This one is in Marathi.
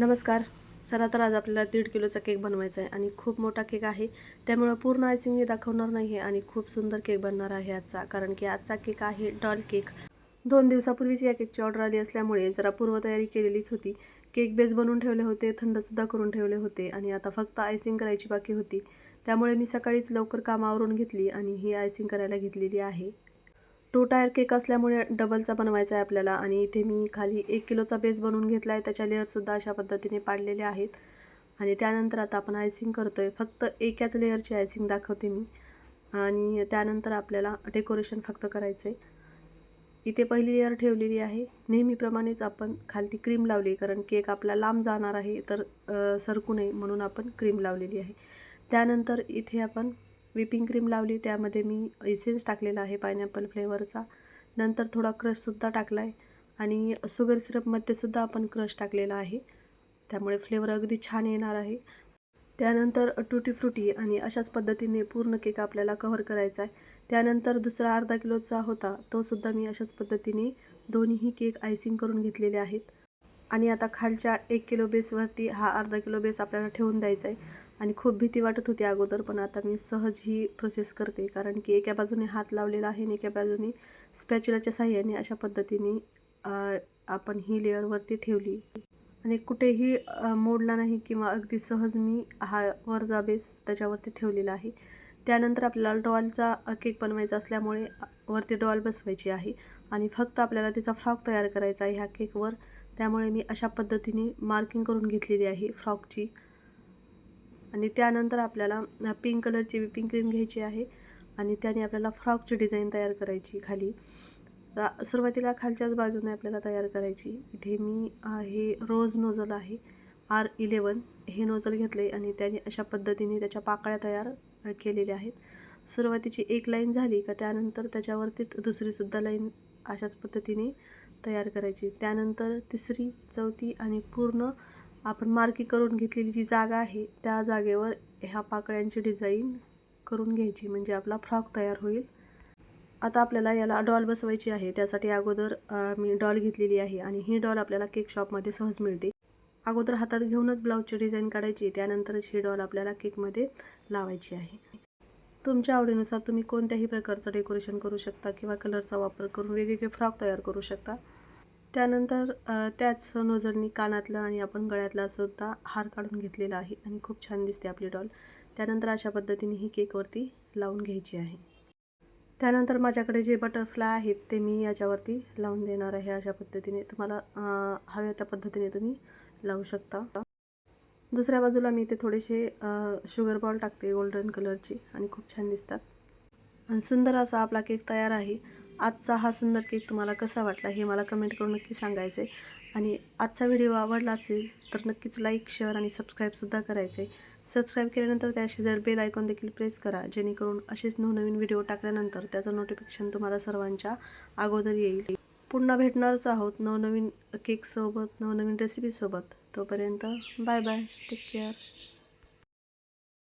नमस्कार. चला तर आज आपल्याला दीड किलोचा केक बनवायचा आहे आणि खूप मोठा केक आहे. त्यामुळं पूर्ण आयसिंग मी दाखवणार नाही आहे आणि खूप सुंदर केक बनणार आहे आजचा कारण की आजचा केक आहे डॉल केक. दोन दिवसापूर्वीच या केकची ऑर्डर आली असल्यामुळे जरा पूर्वतयारी केलेलीच होती. केक बेस बनवून ठेवले होते थंडसुद्धा करून ठेवले होते आणि आता फक्त आयसिंग करायची बाकी होती. त्यामुळे मी सकाळीच लवकर कामावरून घेतली आणि ही आयसिंग करायला घेतलेली आहे. टू टायर केक असल्यामुळे डबलचा बनवायचा आहे आपल्याला आणि इथे मी खाली एक किलोचा बेस बनवून घेतला आहे. त्याच्या लेअरसुद्धा अशा पद्धतीने पाडलेले आहेत. आणि त्यानंतर आता आपण आयसिंग करतो आहे फक्त एकाच लेअरची आयसिंग दाखवते मी. आणि त्यानंतर आपल्याला डेकोरेशन फक्त करायचं आहे इथे पहिली लेअर ठेवलेली आहे. नेहमीप्रमाणेच आपण खालती क्रीम लावली कारण केक आपला लांब जाणार आहे तर सरकू नये म्हणून आपण क्रीम लावलेली आहे. त्यानंतर इथे आपण व्हिपिंग क्रीम लावली त्यामध्ये मी एसेन्स टाकलेला आहे पायनॅपल फ्लेवरचा. नंतर थोडा क्रशसुद्धा टाकला आहे आणि शुगर सिरपमध्ये सुद्धा आपण क्रश टाकलेला आहे. त्यामुळे फ्लेवर अगदी छान येणार आहे. त्यानंतर टुटी फ्रुटी आणि अशाच पद्धतीने पूर्ण केक आपल्याला कव्हर करायचा आहे. त्यानंतर दुसरा अर्धा किलोचा होता तोसुद्धा मी अशाच पद्धतीने दोन्हीही केक आयसिंग करून घेतलेले आहेत. आणि आता खालच्या एक किलो बेसवरती हा अर्धा किलो बेस आपल्याला ठेवून द्यायचा आहे. आणि खूप भीती वाटत होती अगोदर पण आता मी सहज ही प्रोसेस करते. कारण की एका बाजूने हात लावलेला आहे आणि एका बाजूने स्पॅच्युलाच्या साह्याने अशा पद्धतीने आपण ही लेअरवरती ठेवली. आणि कुठेही मोडला नाही किंवा अगदी सहज मी हा वरचा बेस त्याच्यावरती ठेवलेला आहे. त्यानंतर आपल्याला डॉलचा केक बनवायचा असल्यामुळे वरती डॉल बसवायची आहे. आणि फक्त आपल्याला तिचा फ्रॉक तयार करायचा आहे ह्या केकवर त्यामुळे मी अशा पद्धतीने मार्किंग करून घेतलेली आहे फ्रॉकची. आणि त्यानंतर आपल्याला पिंक कलरची विपिंग क्रीम घ्यायची आहे आणि त्याने आपल्याला फ्रॉकची डिझाईन तयार करायची खाली. सुरुवातीला खालच्याच बाजूने आपल्याला तयार करायची. इथे मी हे रोज नोझल आहे आर इलेवन हे नोझल घेतले आणि त्याने अशा पद्धतीने त्याच्या पाकळ्या तयार केलेल्या आहेत. सुरुवातीची एक लाईन झाली का त्यानंतर त्याच्यावरती दुसरीसुद्धा लाईन अशाच पद्धतीने तयार करायची. त्यानंतर तिसरी चौथी आणि पूर्ण आपण मार्की करून घेतलेली जी जागा आहे त्या जागेवर ह्या पाकळ्यांची डिझाईन करून घ्यायची म्हणजे आपला फ्रॉक तयार होईल. आता आपल्याला याला डॉल बसवायची आहे. त्यासाठी अगोदर मी डॉल घेतलेली आहे आणि ही डॉल आपल्याला केक शॉपमध्ये सहज मिळते. अगोदर हातात घेऊनच ब्लाऊजची डिझाईन काढायची त्यानंतरच ही डॉल आपल्याला केकमध्ये लावायची आहे. तुमच्या आवडीनुसार तुम्ही कोणत्याही प्रकारचं डेकोरेशन करू शकता किंवा कलरचा वापर करून वेगवेगळे फ्रॉक तयार करू शकता. त्यानंतर त्याच नोजरनी कानातलं आणि आपण गळ्यातला सुद्धा हार काढून घेतलेला आहे आणि खूप छान दिसते आपली डॉल. त्यानंतर अशा पद्धतीने ही केकवरती लावून घ्यायची आहे. त्यानंतर माझ्याकडे जे बटरफ्लाय आहेत ते मी याच्यावरती लावून देणार आहे अशा पद्धतीने. तुम्हाला हव्या त्या पद्धतीने तुम्ही लावू शकता. दुसऱ्या बाजूला मी इथे थोडेसे शुगर बॉल टाकते गोल्डन कलरची आणि खूप छान दिसतात. आणि सुंदर असा आपला केक तयार आहे. आजचा हा सुंदर केक तुम्हाला कसा वाटला हे मला कमेंट करून नक्की सांगायचं आहे आणि आजचा व्हिडिओ आवडला असेल तर नक्कीच लाईक शेअर आणि सबस्क्राईबसुद्धा करायचं आहे सबस्क्राईब केल्यानंतर त्याशी जर बेल आयकॉन देखील प्रेस करा जेणेकरून असेच नवनवीन व्हिडिओ टाकल्यानंतर त्याचं नोटिफिकेशन तुम्हाला सर्वांच्या अगोदर येईल. पुन्हा भेटणारच आहोत नवनवीन केकसोबत नवनवीन रेसिपीसोबत तोपर्यंत बाय बाय टेक केअर